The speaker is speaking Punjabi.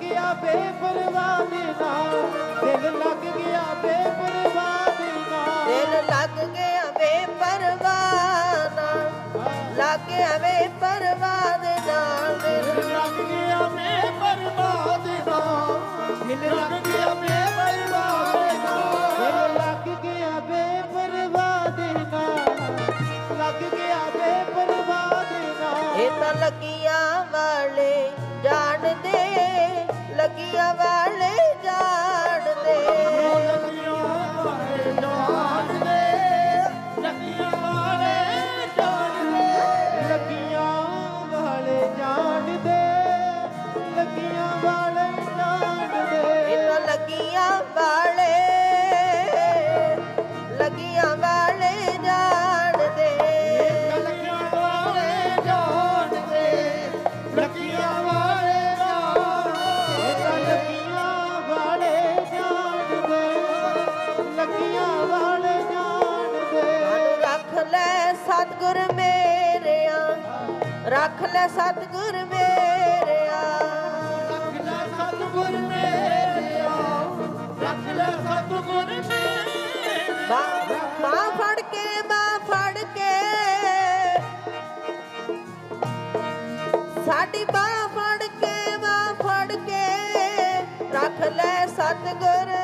ਗਿਆ ਬੇਪਰਵਾਹ ਦੇ ਨਾਲ। ਦਿਲ ਲੱਗ ਗਿਆ ਬੇਪਰਵਾਹ ਦੇ ਨਾਲ। ਦਿਲ ਲੱਗ ਗਿਆ ਬੇਪਰਵਾਹ ਨਾਲ। ਲੱਗ ਗਿਆ ਬੇਪਰਵਾਹ ਦੇ ਨਾਲ। ਦਿਲ ਲੱਗ ਗਿਆ ਬੇਪਰਵਾਹ ਦੇ ਨਾਲ। ਦਿਲ ਲੱਗ ਗਿਆ ਲੱਗੀਆਂ ਵਾਲੇ। ਰੱਖ ਲੈ ਸਤਿਗੁਰ ਮੇਰਿਆ। ਰੱਖ ਲੈ ਸਤਿਗੁਰ ਮੇਰਿਆ। ਰੱਖ ਲੈ ਸਤਿਗੁਰ ਮੇਰਿਆ। ਬਾਹ ਬਾਂਹ ਫੜ ਕੇ ਬਾਂਹ ਫੜ ਕੇ। ਸਾਡੀ ਬਾਂਹ ਫੜ ਕੇ ਬਾਂਹ ਫੜ ਕੇ। ਰੱਖ ਲੈ ਸਤਿਗੁਰ